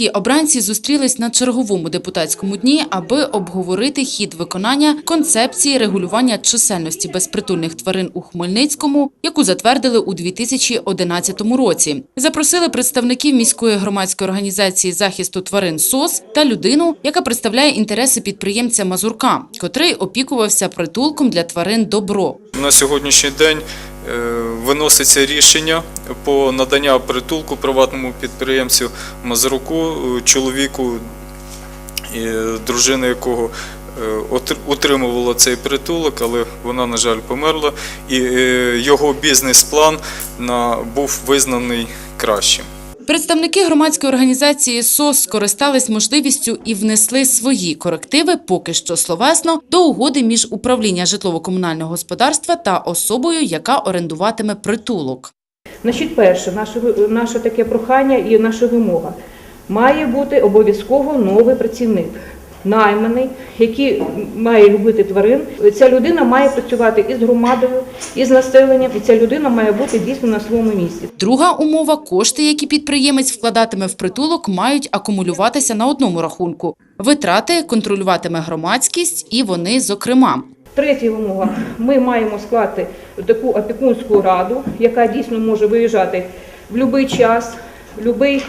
Міські обранці зустрілись на черговому депутатському дні, аби обговорити хід виконання концепції регулювання чисельності безпритульних тварин у Хмельницькому, яку затвердили у 2011 році. Запросили представників міської громадської організації захисту тварин СОС та людину, яка представляє інтереси підприємця Мазурка, котрий опікувався притулком для тварин добро. На сьогоднішній день виноситься рішення по надання притулку приватному підприємцю Мазуруку, е, чоловіку, дружини дружина якого е, утримувала цей притулок, але вона, на жаль, померла, і е, його бізнес-план був визнаний кращим. Представники громадської організації СОС скористались можливістю і внесли свої корективи, поки що словесно, до угоди між управління житлово-комунального господарства та особою, яка орендуватиме притулок. Значить, перше, наше, наше таке прохання і наша вимога. Має бути обов'язково новий працівник, найманий, який має любити тварин. Ця людина має працювати із громадою, із населенням, і ця людина має бути дійсно на своєму місці. Друга умова – кошти, які підприємець вкладатиме в притулок, мають акумулюватися на одному рахунку. Витрати контролюватиме громадськість і вони зокрема. Третя вимога. Ми маємо склати таку опікунську раду, яка дійсно може виїжджати в будь-який час, в будь-який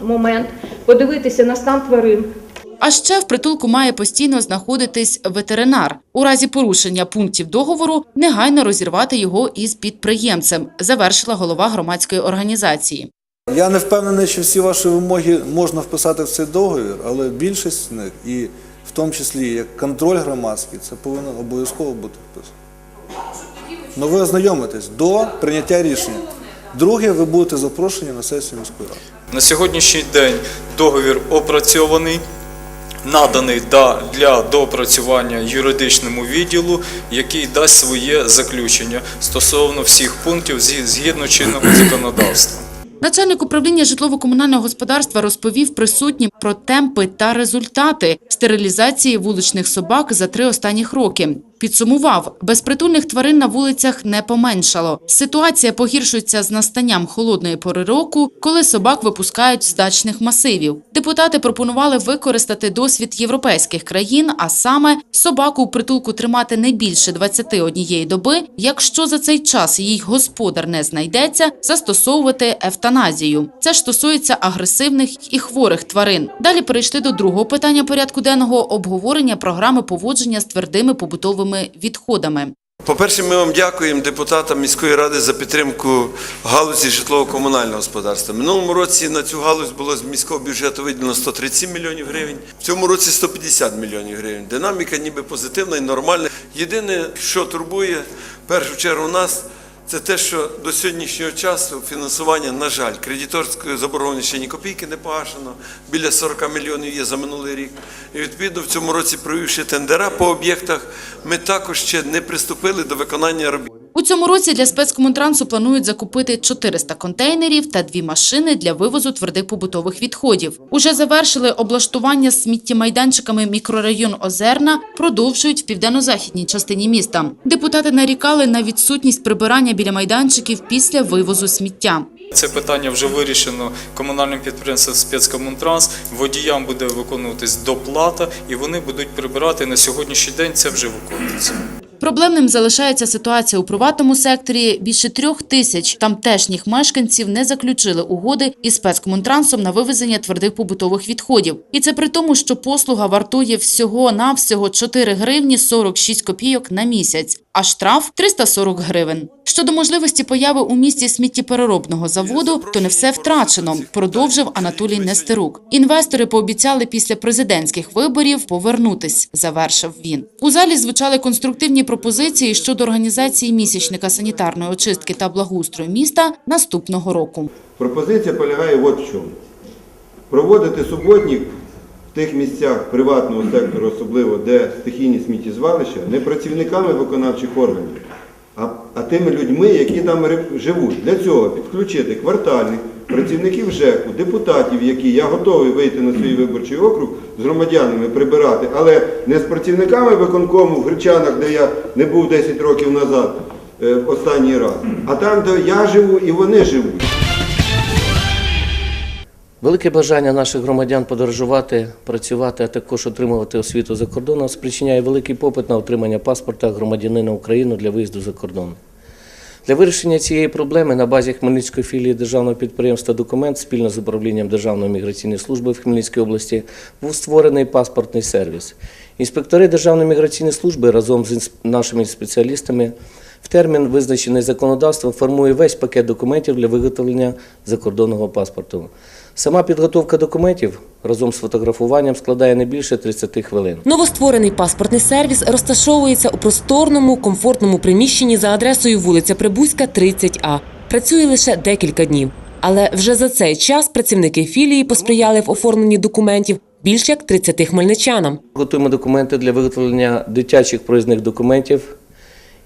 момент, подивитися на стан тварин, А ще в притулку має постійно знаходитись ветеринар. У разі порушення пунктів договору негайно розірвати його із підприємцем, завершила голова громадської організації. Я не впевнений, що всі ваші вимоги можна вписати в цей договір, але більшість з них, і в тому числі як контроль громадський, це повинно обов'язково бути вписано. Ну ви ознайомитесь до прийняття рішення. Друге, ви будете запрошені на сесію міської ради. На сьогоднішній день договір опрацьований, наданий да- для доопрацювання юридичному відділу, який дасть своє заключення стосовно всіх пунктів згідно чинного законодавства. Начальник управління житлово-комунального господарства розповів присутнім про темпи та результати стерилізації вуличних собак за три останніх роки. Підсумував, безпритульних тварин на вулицях не поменшало. Ситуація погіршується з настанням холодної пори року, коли собак випускають з дачних масивів. Депутати пропонували використати досвід європейських країн, а саме собаку у притулку тримати не більше 21 доби. Якщо за цей час їй господар не знайдеться, застосовувати евтаназію. Це ж стосується агресивних і хворих тварин. Далі перейшли до другого питання порядку денного обговорення програми поводження з твердими побутовими відходами. По-перше, ми вам дякуємо депутатам міської ради за підтримку галузі житлово-комунального господарства. Минулому році на цю галузь було з міського бюджету виділено 137 мільйонів гривень, в цьому році 150 мільйонів гривень. Динаміка ніби позитивна і нормальна. Єдине, що турбує в першу чергу нас, це те, що до сьогоднішнього часу фінансування, на жаль, кредиторської заборгованості ще ні копійки не погашено, біля 40 мільйонів є за минулий рік. І відповідно в цьому році, провівши тендера по об'єктах, ми також ще не приступили до виконання робіт. У цьому році для спецкомунтрансу планують закупити 400 контейнерів та дві машини для вивозу твердих побутових відходів. Уже завершили облаштування сміттємайданчиками мікрорайон Озерна, продовжують в південно-західній частині міста. Депутати нарікали на відсутність прибирання біля майданчиків після вивозу сміття. Це питання вже вирішено комунальним підприємством спецкомунтранс. Водіям буде виконуватись доплата, і вони будуть прибирати на сьогоднішній день. Це вже виконується. Проблемним залишається ситуація у приватному секторі. Більше трьох тисяч тамтешніх мешканців не заключили угоди із спецкомунтрансом на вивезення твердих побутових відходів. І це при тому, що послуга вартує всього-навсього 4 гривні 46 копійок на місяць, а штраф 340 гривень. Щодо можливості появи у місті сміттєпереробного заводу, то не все втрачено, продовжив Анатолій Нестерук. Інвестори пообіцяли після президентських виборів повернутись, завершив він. У залі звучали конструктивні пропозиції щодо організації місячника санітарної очистки та благоустрою міста наступного року. Пропозиція полягає от в чому. Проводити суботник в тих місцях приватного сектору, особливо де стихійні сміттєзвалища, не працівниками виконавчих органів, а, а тими людьми, які там живуть. Для цього підключити квартальних працівників ЖЕКу, депутатів, які я готовий вийти на свій виборчий округ з громадянами прибирати, але не з працівниками виконкому в Гречанах, де я не був 10 років назад в останній раз, а там, де я живу і вони живуть. Велике бажання наших громадян подорожувати, працювати, а також отримувати освіту за кордоном спричиняє великий попит на отримання паспорта громадянина України для виїзду за кордон. Для вирішення цієї проблеми на базі Хмельницької філії державного підприємства Документ спільно з управлінням Державної міграційної служби в Хмельницькій області був створений паспортний сервіс. Інспектори Державної міграційної служби разом з нашими спеціалістами в термін, визначений законодавством, формує весь пакет документів для виготовлення закордонного паспорту. Сама підготовка документів разом з фотографуванням складає не більше 30 хвилин. Новостворений паспортний сервіс розташовується у просторному, комфортному приміщенні за адресою вулиця Прибузька, 30А. Працює лише декілька днів. Але вже за цей час працівники філії посприяли в оформленні документів більш як 30 хмельничанам. Готуємо документи для виготовлення дитячих проїзних документів.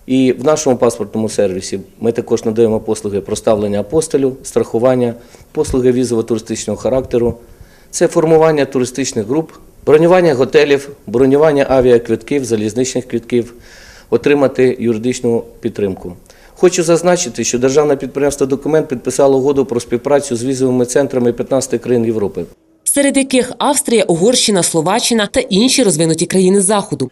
І в нашому паспортному сервісі ми також надаємо послуги проставлення апостолю, страхування, послуги візово-туристичного характеру. Це формування туристичних груп, бронювання готелів, бронювання авіаквитків, залізничних квитків, отримати юридичну підтримку. Хочу зазначити, що державне підприємство «Документ» підписало угоду про співпрацю з візовими центрами 15 країн Європи. серед яких Австрія, Угорщина, Словаччина та інші розвинуті країни Заходу.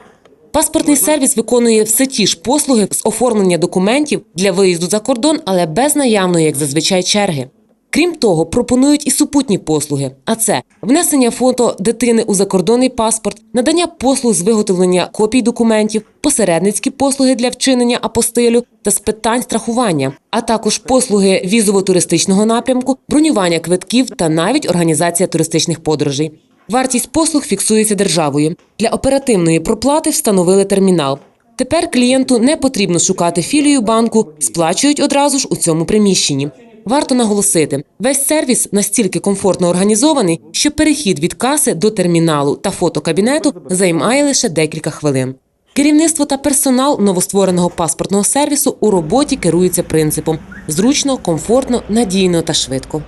Паспортний сервіс виконує все ті ж послуги з оформлення документів для виїзду за кордон, але без наявної, як зазвичай, черги. Крім того, пропонують і супутні послуги, а це внесення фото дитини у закордонний паспорт, надання послуг з виготовлення копій документів, посередницькі послуги для вчинення апостилю та з питань страхування, а також послуги візово-туристичного напрямку, бронювання квитків та навіть організація туристичних подорожей. Вартість послуг фіксується державою. Для оперативної проплати встановили термінал. Тепер клієнту не потрібно шукати філію банку, сплачують одразу ж у цьому приміщенні. Варто наголосити, весь сервіс настільки комфортно організований, що перехід від каси до терміналу та фотокабінету займає лише декілька хвилин. Керівництво та персонал новоствореного паспортного сервісу у роботі керуються принципом зручно, комфортно, надійно та швидко.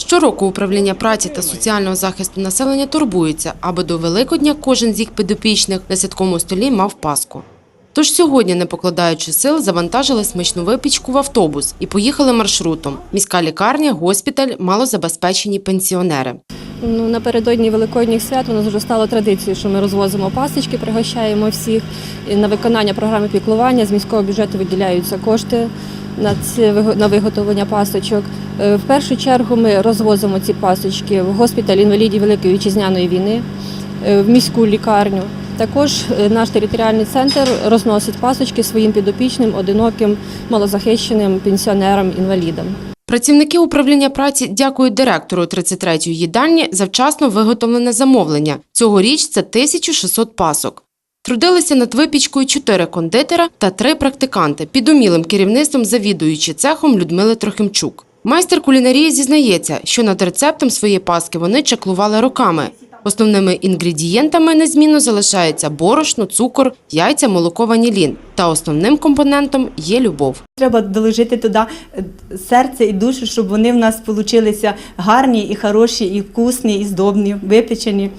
Щороку управління праці та соціального захисту населення турбується, аби до Великодня кожен з їх підопічних на святковому столі мав паску. Тож сьогодні, не покладаючи сил, завантажили смачну випічку в автобус і поїхали маршрутом. Міська лікарня, госпіталь, малозабезпечені пенсіонери. Ну, напередодні Великодніх свят воно вже стало традицією, що ми розвозимо пасочки, пригощаємо всіх. І на виконання програми піклування з міського бюджету виділяються кошти на ці на виготовлення пасочок. Е, В першу чергу ми розвозимо ці пасочки в госпіталь інвалідів Великої вітчизняної війни, е, в міську лікарню. Також е, наш територіальний центр розносить пасочки своїм підопічним, одиноким, малозахищеним пенсіонерам, інвалідам. Працівники управління праці дякують директору 33-ї їдальні за вчасно виготовлене замовлення. Цьогоріч це 1600 пасок. Трудилися над випічкою чотири кондитера та три практиканти під умілим керівництвом завідуючи цехом Людмили Трохимчук. Майстер кулінарії зізнається, що над рецептом своєї паски вони чаклували роками. Основними інгредієнтами незмінно залишаються борошно, цукор, яйця, молоко, ванілін. Та основним компонентом є любов. Треба доложити туди е, серце і душу, щоб вони в нас получилися гарні і хороші, і вкусні, і здобні, випечені.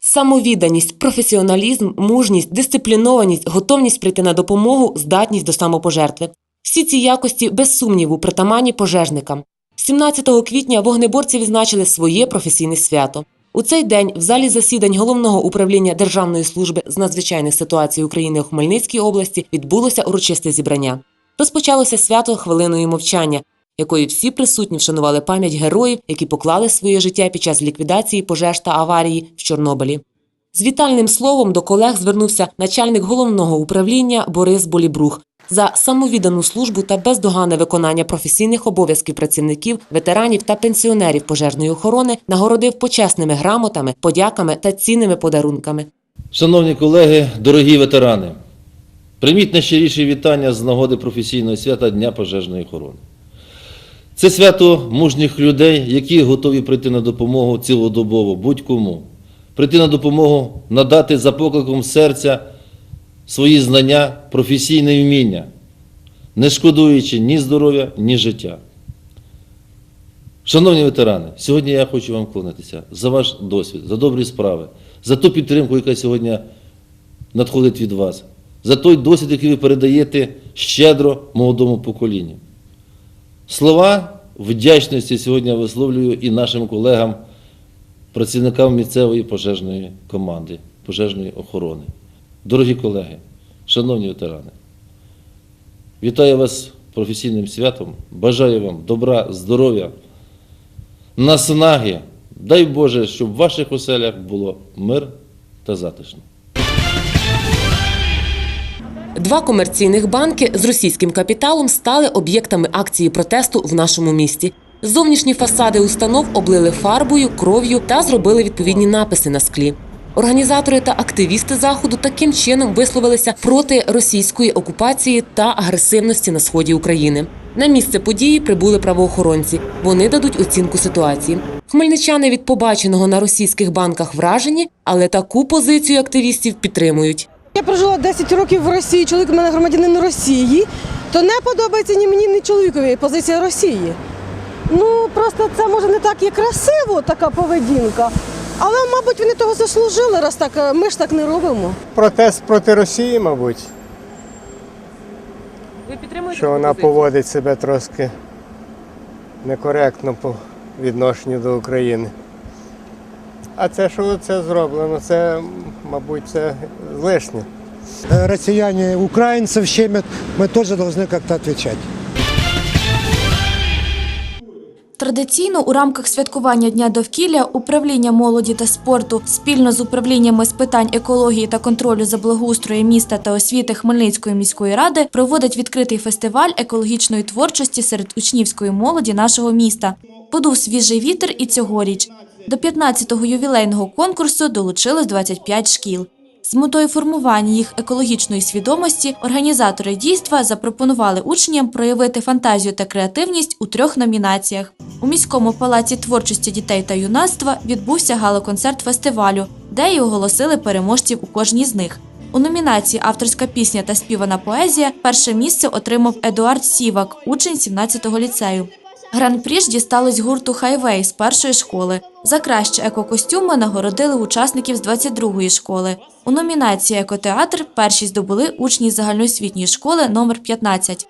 Самовідданість, професіоналізм, мужність, дисциплінованість, готовність прийти на допомогу, здатність до самопожертви. Всі ці якості без сумніву притаманні пожежникам. 17 квітня вогнеборці відзначили своє професійне свято. У цей день в залі засідань головного управління Державної служби з надзвичайних ситуацій України у Хмельницькій області відбулося урочисте зібрання. Розпочалося свято хвилиною мовчання, якою всі присутні вшанували пам'ять героїв, які поклали своє життя під час ліквідації пожеж та аварії в Чорнобилі. З вітальним словом до колег звернувся начальник головного управління Борис Болібрух за самовіддану службу та бездоганне виконання професійних обов'язків працівників, ветеранів та пенсіонерів пожежної охорони нагородив почесними грамотами, подяками та цінними подарунками. Шановні колеги, дорогі ветерани, прийміть найщиріші вітання з нагоди професійного свята Дня пожежної охорони. Це свято мужніх людей, які готові прийти на допомогу цілодобово, будь-кому. Прийти на допомогу, надати за покликом серця свої знання, професійне вміння, не шкодуючи ні здоров'я, ні життя. Шановні ветерани, сьогодні я хочу вам вклонитися за ваш досвід, за добрі справи, за ту підтримку, яка сьогодні надходить від вас, за той досвід, який ви передаєте щедро молодому поколінню. Слова вдячності сьогодні висловлюю і нашим колегам, працівникам місцевої пожежної команди, пожежної охорони. Дорогі колеги, шановні ветерани, вітаю вас професійним святом, бажаю вам добра, здоров'я, наснаги. Дай Боже, щоб в ваших оселях було мир та затишно. Два комерційних банки з російським капіталом стали об'єктами акції протесту в нашому місті. Зовнішні фасади установ облили фарбою, кров'ю та зробили відповідні написи на склі. Організатори та активісти заходу таким чином висловилися проти російської окупації та агресивності на сході України. На місце події прибули правоохоронці. Вони дадуть оцінку ситуації. Хмельничани від побаченого на російських банках вражені, але таку позицію активістів підтримують. Я прожила 10 років в Росії, чоловік у мене громадянин Росії, то не подобається ні мені, ні чоловікові позиція Росії. Ну, просто це може не так і красиво, така поведінка. Але, мабуть, вони того заслужили, раз так е, ми ж так не робимо. Протест проти Росії, мабуть, Ви підтримуєте що вона поводить себе трошки некоректно по відношенню до України. А це, що це зроблено, це, мабуть, це лишнє. россияне украинцев щемят, мы тоже должны как-то отвечать. Традиційно у рамках святкування Дня довкілля управління молоді та спорту спільно з управліннями з питань екології та контролю за благоустроєм міста та освіти Хмельницької міської ради проводить відкритий фестиваль екологічної творчості серед учнівської молоді нашого міста. Подув свіжий вітер і цьогоріч. До 15-го ювілейного конкурсу долучилось 25 шкіл. З метою формування їх екологічної свідомості організатори дійства запропонували учням проявити фантазію та креативність у трьох номінаціях. У міському палаці творчості дітей та юнацтва відбувся гала-концерт фестивалю, де й оголосили переможців у кожній з них. У номінації Авторська пісня та співана поезія перше місце отримав Едуард Сівак, учень 17-го ліцею. Гран-прі ж дісталось гурту Хайвей з першої школи. За кращі екокостюми нагородили учасників з 22-ї школи. У номінації Екотеатр першість здобули учні загальноосвітньої школи номер 15.